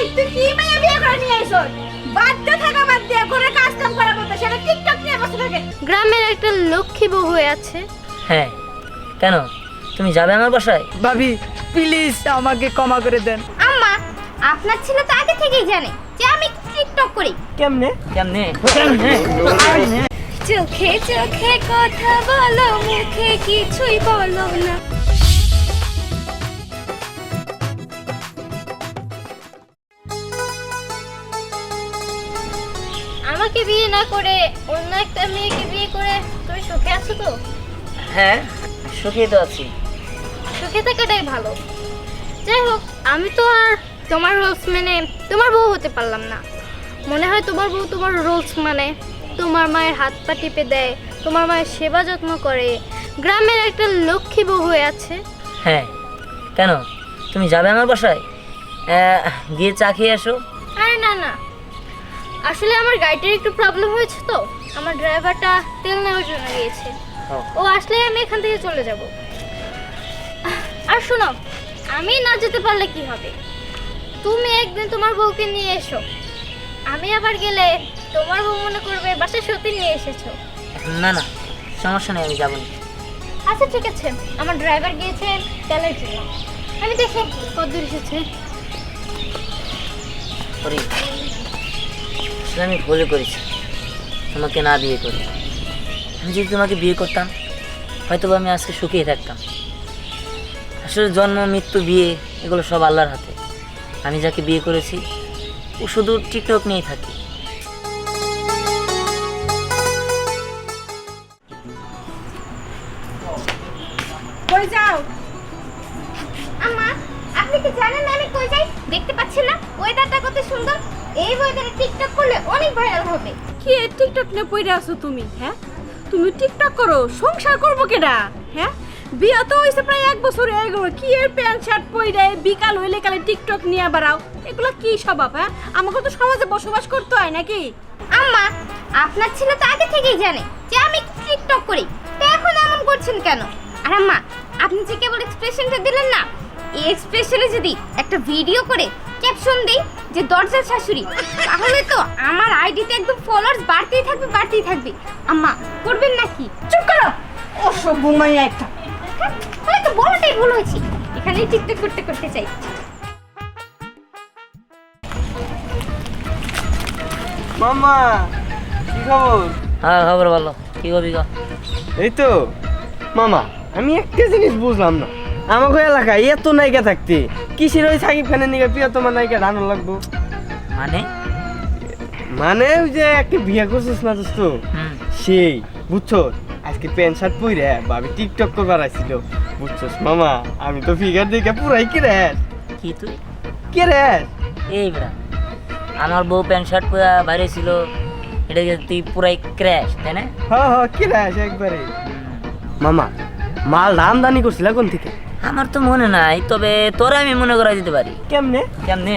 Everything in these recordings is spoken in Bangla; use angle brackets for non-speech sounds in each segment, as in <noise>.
এই তুই কি মেয়ে বিয়ে করে নিয়ে আইছস বাধ্য থাকা বাদ দিয়ে ঘরে কাজ কাম করা বলতে সেটা টিকটক নিয়ে বসে থাকে। গ্রামের একটা লক্ষ্মী বউ হয়ে আছে। হ্যাঁ কেন? তুমি যাবে আমার বাসায়? ভাবি প্লিজ আমাকে ক্ষমা করে দেন। আম্মা আপনার ছেলে তো আগে থেকেই জানে যে আমি টিকটক করি। কেমনে কেমনে? কেমনে? কেমনে? চোখে চোখে কথা বলো মুখে কিছুই বলো না। আমাকে বিয়ে না করে অন্য একটা মেয়েকে বিয়ে করে তুমি সুখে আছো তো? হ্যাঁ সুখী তো আছি। সুখে থাকাটাই ভালো। যাই হোক আমি তো আর তোমার রোলস মেনে তোমার বউ হতে পারলাম না। মনে হয় তোমার বউ তোমার রোলস মানে। তোমার মায়ের হাত পা টিপে দেয় তোমার মায়ের সেবা যত্ন করে। গ্রামের একটা লক্ষ্মী বউ হয়ে আছে। হ্যাঁ কেন? তুমি যাবে আমার বাসায়? আহ, গিয়ে চা খেয়ে আসো। আরে না না আসলে আমার গাড়িটার একটু প্রবলেম হয়েছে তো। আমার ড্রাইভারটা তেল নেওয়ার জন্য গিয়েছে। ও আসলে আমি এখান থেকে চলে যাব। আর শোনো আমি না যেতে পারলে কি হবে? তুমি একদিন তোমার বউকে নিয়ে এসো। আমি আবার গেলে তোমার বউ মনে করবে বাসায় সত্যি নিয়ে এসেছ। না না সমস্যা নেই আমি যাব না। আচ্ছা ঠিক আছে। আমার ড্রাইভার গিয়েছে তেলের জন্য। আমি দেখি কত দূর এসেছে। আসলে আমি ভুল করেছি। তোমাকে না বিয়ে করে। আমি যদি তোমাকে বিয়ে করতাম, হয়তোবা আমি আজকে সুখেই থাকতাম। আসলে জন্ম, মৃত্যু, বিয়ে, এগুলো সব আল্লাহর হাতে। আমি যাকে বিয়ে করেছি, ও শুধু টিকটক নিয়েই থাকি। আপনি কি জানেন আমি কই যাই? দেখতে পাচ্ছেন না? ওয়েদারটা কত সুন্দর। এই ওয়েদারে টিকটক করলে অনেক ভাইরাল হবে। কি এ টিকটক নিয়ে পড়ে আছো তুমি হ্যাঁ? তুমি টিকটক করো সংসার করব কেডা হ্যাঁ? বিয়ে তো হয়েছে প্রায় এক বছর হয়ে গেল কি এর প্যান্ট শার্ট পরে বিকাল হইলে কালে টিকটক নিয়ে বেড়াও? এগুলো কি স্বভাব হ্যাঁ? আমাকে তো সমাজে বসবাস করতে হয় নাকি? আম্মা আপনার ছেলে তো আগে থেকেই জানে যে আমি টিকটক করি তো এখন এমন করছেন কেন? আর আম্মা আপনি যে কেবল এক্সপ্রেশনটা দিলেন না এই এক্সপ্রেশনে যদি একটা ভিডিও করে ক্যাপশন দেই যে দরজার শাশুড়ি তাহলে তো আমার আইডিতে একদম ফলোয়ার্স বাড়তেই থাকবে বাড়তেই থাকবে। আম্মা করবেন নাকি? চুপ করো! অসভ্য মাইয়া একটা। হ্যাঁ, তাহলে তো বলাটাই ভুল হয়েছে। এখানেই টিকটক করতে করতে চাই। মামা কি খবর? হ্যাঁ খবর বলো কি করবি গো এই তো। মামা আমি একটা জিনিস বুঝলাম না। আমাকে এলাকায় এত নায়িকা থাকতে কিসের ওই সাকিব খানের নিকে প্রিয় তোমার নায়িকা রানো লাগবো। মানে? মানে ওই যে একটা বিয়ে করছিস না দোস্ত? সেই বুঝছ আজকে প্যান্ট শার্ট পরে ভাবি টিকটক করবার আসছিল বুঝছস মামা আমি তো ফিগার দেখে পুরাই কি রে কি তুই? কে রে এই বেড়া আমার বউ প্যান্ট শার্ট পরে বাইরে ছিল এটাকে তুই পুরাই ক্র্যাশ তাই না? হ হ কি রে একবারে মামা মাল আমদানি করছিল কোন থেকে? আমার তো মনে নাই তবে তোরা আমি মনে করা দিতে পারি। কেমনে? কেমনে?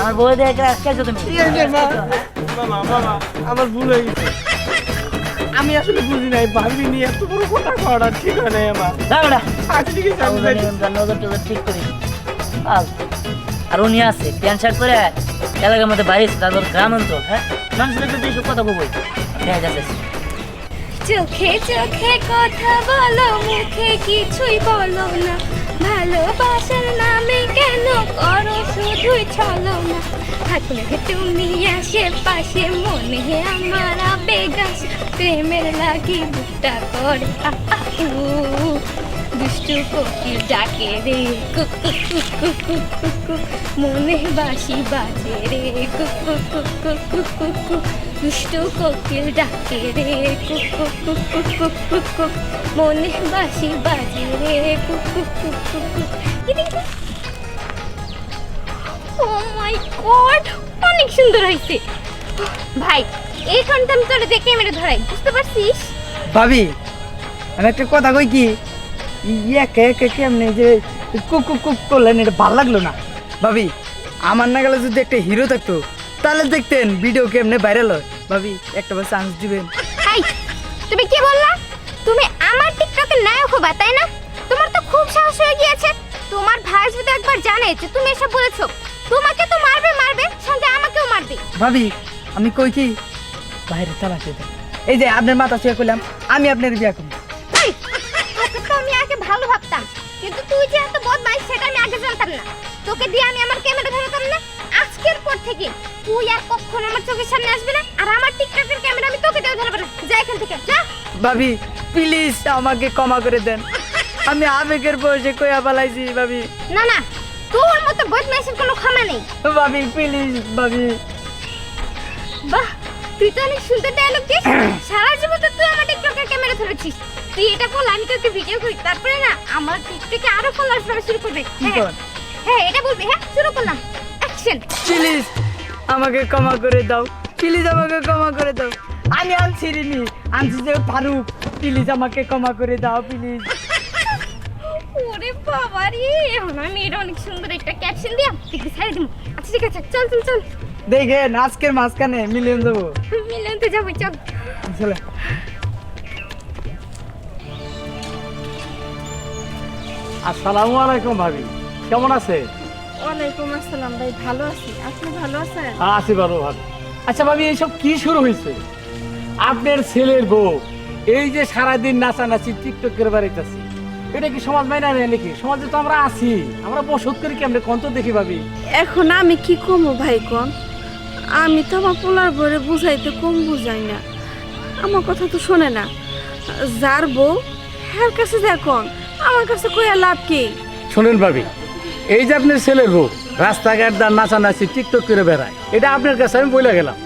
আমার বউ দেখে খেয়েছো তুমি? আমার ভুল হয়ে গেছে। আমি আসলে বুঝি নাই ভাবি নিয়ে এত বড় কথা করা ঠিক হয় নাই আমার। ঠিক আছে নজর টজর ঠিক করি। আর উনি আছে প্যান্ট শার্ট পরে এলাকার মধ্যে বাইরে তারপর গ্রাম অঞ্চল হ্যাঁ? মানুষের এইসব কথা বলবই। হ্যাঁ যাচ্ছে চোখে চোখে কথা বলো, মুখে কিছুই বলো না। ভালোবাসার নামে কেন করো শুধুই চলো না। থাকলে তুমি আসে পাশে, মনে আমার আবেগ আসে। প্রেমের লাগি বুকটা করে আহ। দুষ্টু ডাকে রে। মনে বাসি বাজে রে। দুষ্টু ডাকে রে কুক। মনে বাসি বাজে রে ও মাই গড অনেক সুন্দর হয়েছে ভাই এই ফোনটা আমি তোরে দেখে মেরে ধরাই বুঝতে পারছিস ভাবি আমি একটা কথা কই কি একে একে কেমনে যে কুক কুক কুক করলেন এটা ভালো লাগল না। ভাবি আমার না গেলে যদি একটা হিরো থাকতো তাহলে দেখতেন ভিডিও কেমনে ভাইরাল হয়। ভাবি একটা বার চান্স দিবেন। তুমি কি বললা? তুমি আমার টিকটকের নায়ক হবা তাই না? তোমার তো খুব সাহস হয়ে গিয়েছে। তোমার ভাই যদি একবার জানে যে তুমি এসব বলেছ। তোমাকে তো মারবে মারবে সঙ্গে আমাকেও মারবে। ভাবি আমি কই কি? বাইরে দেন। এই যে আপনার মাথা ছুঁয়ে করলাম আমি আপনার বিয়া করব। ভালো ভাবতাম। কিন্তু তুই যে এত বদমাইশ সেটা আমি আগে জানতাম না। তোকে দিয়ে আমি আমার ক্যামেরা ধরাতাম না? আজকের পর থেকে তুই আর কখনো আমার চোখের সামনে আসবি না আর আমার টিকটকের ক্যামেরা আমি তোকে দিয়ে ধরবো না। যা এখান থেকে যা। ভাবি প্লিজ আমাকে ক্ষমা করে দেন। আমি আবেগের বয়সে কইয়া পালাইছি ভাবি। না না তোর মতো বদমাইশের কোনো ক্ষমা নেই। ভাবি প্লিজ ভাবি। বাহ! তুই তো অনেক সুন্দর ডায়লগ দিস <clears throat> সারা জীবন তো তুই আমার টিকটকের ক্যামেরা ধরেছিস। তুই এটা বল আমি তোকে ভিডিও করি। তারপরে না আমার টিকটকে আরও ফলোয়ার্স বাড়া শুরু করবে। হ্যাঁ হ্যাঁ এটা বলবি হ্যাঁ শুরু করলাম। অ্যাকশন প্লিজ আমাকে ক্ষমা করে দাও। প্লিজ আমাকে ক্ষমা করে দাও। আমি আনছি রিনি আনছি যে ফারুক। প্লিজ আমাকে ক্ষমা করে দাও প্লিজ ওরে বাবা রে এখন আমি এটা অনেক সুন্দর একটা ক্যাপশন দিয়া দেখি ছাড়ে দিব। আচ্ছা ঠিক আছে চল চল চল। দেখেন আজকের মাঝখানে মিলিয়ন দেবো। মিলন তো যাব চল। চলে। আসসালামু আলাইকুম ভাবি কেমন আছে? ওয়ালাইকুম আসসালাম ভাই ভালো আছি। আপনি ভালো আছেন? হ্যাঁ আছি ভালো ভালো। আচ্ছা ভাবি এইসব কি শুরু হয়েছে? আপনার ছেলের বউ এই যে সারাদিন নাচানাচি টিকটক করে বেড়াইতেছি এটা কি সমাজ মাইনা নেয় নাকি? সমাজে তো আমরা আছি আমরা বসত করি কেমনে কন্ত দেখি ভাবি। এখন আমি কি কমো ভাই কন? আমি তো আমার পোলার বরে বুঝাইতে কম বুঝাই না। আমার কথা তো শোনে না। যার বউ হ্যার কাছে দেখুন আমার কাছে কইয়া লাভ কি? শোনেন ভাবি এই যে আপনার ছেলের বউ রাস্তাঘাট দার নাচানাচি টিকটক করে বেড়ায় এটা আপনার কাছে আমি বলে গেলাম।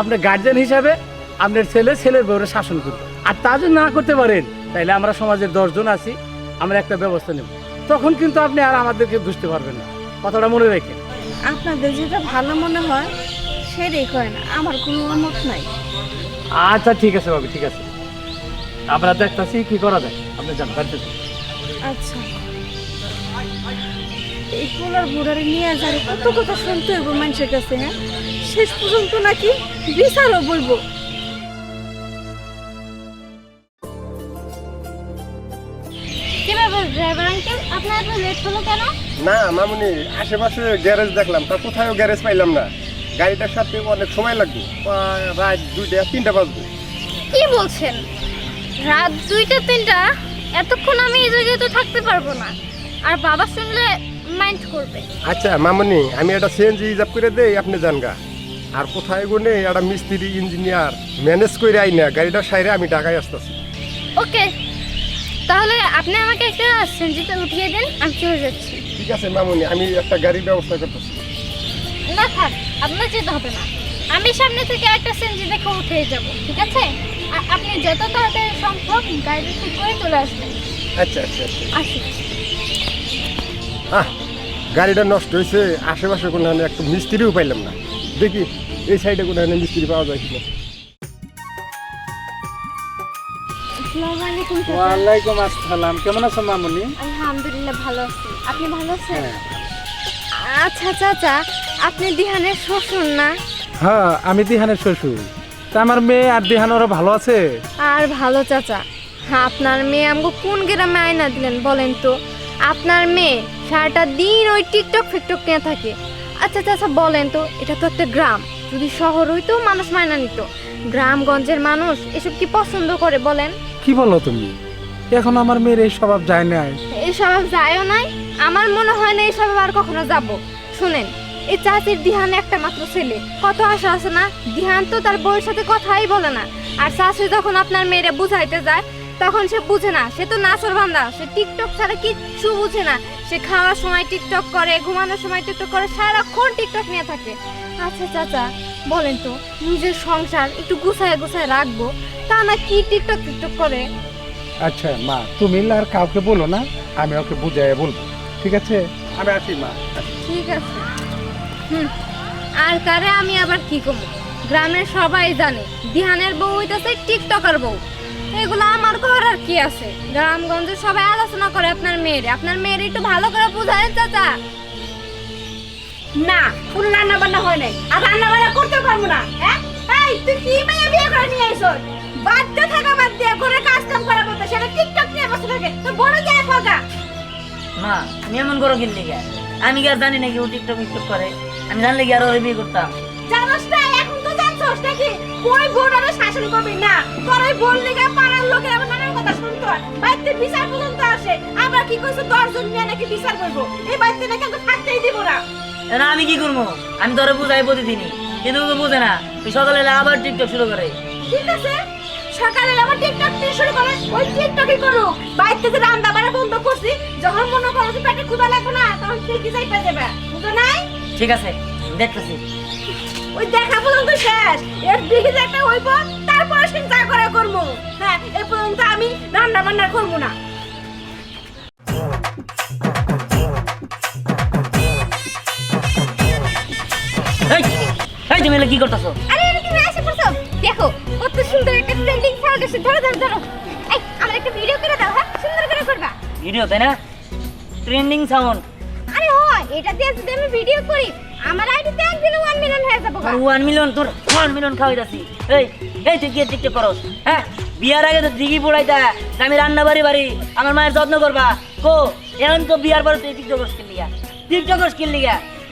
আপনার গার্জেন হিসাবে আপনার ছেলে ছেলের বউরে শাসন করবে। আর তা যদি না করতে পারেন তাহলে আমরা সমাজের দশজন আছি আমরা একটা ব্যবস্থা নেব। তখন কিন্তু আপনি আর আমাদেরকে বুঝতে পারবেন না। কথাটা মনে রেখেন। আপনাদের যেটা ভালো মনে হয় সেটাই করেন আমার কোনো মত নাই। আচ্ছা ঠিক আছে ভাবি ঠিক আছে। আমরা দেখতেছি কি করা যায় আপনি বাড়িতে আচ্ছা। এই পোলার বুড়ারে নিয়ে যারে কত কথা শুনতে হইব মানুষের কাছে হ্যাঁ? শেষ পর্যন্ত নাকি বিচারও বলব কি ড্রাইভার আঙ্কেল আপনার এত লেট হলো কেন? না মামুনি আশেপাশে গ্যারেজ দেখলাম তা কোথাও গ্যারেজ পাইলাম না। গাড়িটার সাথে অনেক সময় লাগবে। রাত দুইটা তিনটা বাজবে। কি বলছেন? রাত দুইটা তিনটা? এতক্ষণ আমি এই জায়গায় তো থাকতে পারব না। আর বাবা শুনলে মাইন্ড করবে। আচ্ছা মামুনি আমি একটা সিএনজি রিজার্ভ করে দেই আপনি জানগা আর কোথায় গুনে একটা মিস্ত্রি ইঞ্জিনিয়ার ম্যানেজ করে আই না গাড়িটা সাইরে আমি ঢাকায় আসতেছি। ওকে তাহলে আপনি আমাকে একটা সেঞ্জিতে উঠিয়ে দেন আমি চলে যাচ্ছি। ঠিক আছে মামুনি আমি একটা গাড়ির ব্যবস্থা করতেছি। না থাক আপনার যেতে হবে না। আমি সামনে থেকে একটা সেঞ্জি দেখে উঠে যাব ঠিক আছে? আর আপনি যত তাড়াতাড়ি সম্ভব গাড়ি ঠিক করে চলে আসবেন। আচ্ছা আচ্ছা আচ্ছা। আসি। আহ গাড়িটা নষ্ট হয়েছে আশেপাশে কোনো একটা মিস্ত্রিও পাইলাম না। দেখি এই সাইডে কোনো মিস্ত্রি পাওয়া যায় কিনা। আসসালামু আলাইকুম চাচা। ওয়ালাইকুম আসসালাম। কেমন আছো মামুনি? আলহামদুলিল্লাহ ভালো আছি। আপনি ভালো আছেন? আচ্ছা চাচা আপনি দিহানের শ্বশুর না? হ্যাঁ আমি দিহানের শ্বশুর। তা আমার মেয়ে আর দিহান ওরা ভালো আছে? আর ভালো চাচা। হ্যাঁ আপনার মেয়ে আমাকে কোন গ্রামে আয়না দিলেন বলেন তো? আপনার মেয়ে সারাটা দিন ওই টিকটক ফিকটক নিয়ে থাকে। আচ্ছা চাচা বলেন তো এটা তো একটা গ্রাম। যদি শহর হইতো মানুষ মায়না নিত। গ্রামগঞ্জের মানুষ এসব কি পছন্দ করে বলেন? কি বলো তুমি? এখন আমার মেয়ের এই স্বভাব যায় না এই স্বভাব যায়ও নাই। আমার মনে হয় না এই স্বভাব আর কখনো যাব। শুনেন, এই চাচির দিহান একটা মাত্র ছেলে। কত আশা আছে না? দিহান তো তার বউয়ের সাথে কথাই বলে না। আর চাচি যখন আপনার মেয়েরে বুঝাইতে যায়, তখন সে বুঝে না। সে তো নাচর বান্দা। সে টিকটক ছাড়া কিচ্ছু বুঝে না। সে খাওয়ার সময় টিকটক করে, ঘুমানোর সময় টিকটক করে, সারাক্ষণ টিকটক নিয়ে থাকে। আচ্ছা চাচা, বলেন তো, নিজের সংসার একটু গুছায় গুছায় রাখব। তা না কি টিকটক টিকটক করে? আচ্ছা মা তুমি আর কাউকে বলো না আমি ওকে বুঝাই বলব। ঠিক আছে? আমি আসি মা। ঠিক আছে। হুম আর কারে আমি আবার কি করব গ্রামের সবাই জানে দিহানের বউ হইতেছে টিকটকার বউ। এগুলো আমার ঘর আর কি আছে? গ্রামগঞ্জে সবাই আলোচনা করে আপনার মেয়েরে। আপনার মেয়ের একটু ভালো করে বুঝায় চাচা। না কোনো রান্না বান্না হয় নাই। আর রান্না বান্না করতে পারব না হ্যাঁ? এই তুই কি মেয়ে বিয়ে করে নিয়ে আইছ বাধ্য থাকা বাদ দিয়ে ঘরে কাজ কাম করা বলতে টিকটক নিয়ে বসে থাকে তো বড় যায় ফগা মা তুমি এমন করো কিনলে আমি কি আর জানি নাকি ও টিকটক টিকটক করে? আমি জানলে কি আরও ওই বিয়ে করতাম? জানোস না এখন তো জানছোস নাকি? ওই বোর্ডারে শাসন করবি না। তোর ওই বোন লেগে পাড়ার লোকের আমার নানার কথা শুনতে বিচার পর্যন্ত আসে। আমরা কি কইছে দশজন নিয়ে নাকি বিচার করব? এই বাড়িতে নাকি আমাকে থাকতেই দিব না। না আমি কি করব? আমি তোরে বুঝাই প্রতিদিনই। কিন্তু বুঝে না। সকালে আবার টিকটক শুরু করে। ঠিক আছে। সকালে আবার টিকটক দিয়ে শুরু করে ওই টিকটকই করুক। বাড়িতে যে রান্না বাড়া বন্ধ করছি যখন মনে করো যে পেটে ক্ষুধা লাগবে না তখন ঠিকই যাইতে যাবে বুঝো নাই? ঠিক আছে দেখতেছি। ওই দেখা পর্যন্ত শেষ। এর দিকে একটা হইব তারপরে চিন্তা করে করব। হ্যাঁ এ পর্যন্ত আমি রান্না বান্না করব না। এই তুমি কি করতেছো? ট্রেন্ডিং ধরো ধরো ধরো। এই আমার একটা ভিডিও করে দাও হ্যাঁ? সুন্দর করে করবা। ভিডিও তাই না? ট্রেন্ডিং সাউন্ড আরে হয় এটা দিয়ে যদি আমি ভিডিও করি আমার আইডিতে একদিনে ওয়ান মিলিয়ন হয়ে যাব মিলিয়ন তোর মিলিয়ন খাওয়াই এই এই তুই গিয়ে টিকটক করস হ্যাঁ? বিয়ার আগে তো দিঘি যে আমি রান্না বাড়ি বাড়ি আমার মায়ের যত্ন করবা। কো এখন তো বিয়ার পরে তুই টিকটক লিগা টিকটক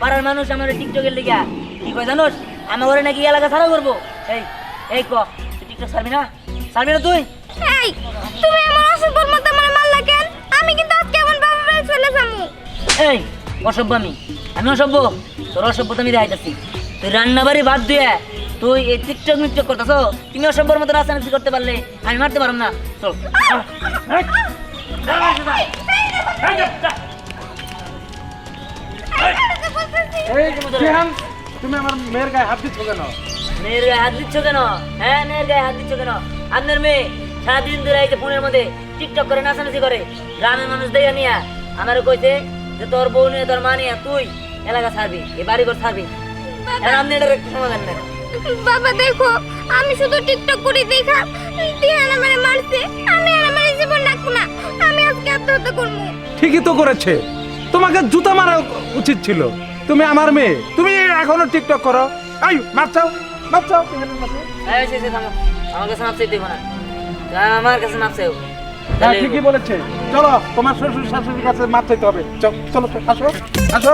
পাড়ার মানুষ আমার টিকটকের লিগা। কি কয় জানোস? আমার ঘরে নাকি এলাকা ছাড়া করব। এই এই ক তুই টিকটক ছাড়বি না? ছাড়বি না তুই? এই তুমি আমার অসভ্যর মতো আমার মারলা কেন? আমি কিন্তু আজকে আমার বাবা বাড়ি চলে যাব এই অসভ্য আমি। আমি অসভ্য? তোর অসভ্যতা আমি দেখাইতেছি। তুই রান্না বাড়ি বাদ দিয়ে তুই এই টিকটক মিকটক করতেছ? তুমি অসভ্যর মতো নাচানাচি করতে পারলে আমি মারতে পারব না। চল। তুমি আমার মেয়ের গায়ে হাত দিচ্ছ কেন? মেয়ের গায়ে হাত দিচ্ছ কেন? হ্যাঁ মেয়ের গায়ে হাত দিচ্ছ কেন? আপনার মেয়ে সারাদিন ধরে যে ফোনের মধ্যে টিকটক করে নাচানাচি করে গ্রামের মানুষ দেখে নিয়া আমার কইছে যে তোর বউ নিয়ে তোর মা নিয়ে তুই এলাকা ছাড়বি এ বাড়ি ঘর ছাড়বি এখন আপনি এটার একটু সমাধান নেন বাবা দেখো আমি শুধু টিকটক করে দেখা দিহান আমারে মারছে। আমি আর আমার জীবন রাখব না। আমি আজকে আত্মহত্যা করব। ঠিকই তো করেছে। তোমাকে জুতা মারা উচিত ছিল। তুমি আমার মেয়ে। তুমি এখনও টিকটক করো। আই মারছাও মারছাও এই সে সে থামো। আমার কাছে মাপছে দেবো না। আমার কাছে মাপছেও হ্যাঁ ঠিকই বলেছে। চলো তোমার শ্বশুর শাশুড়ির কাছে মাপ চাইতে হবে। চলো চলো আসো আসো।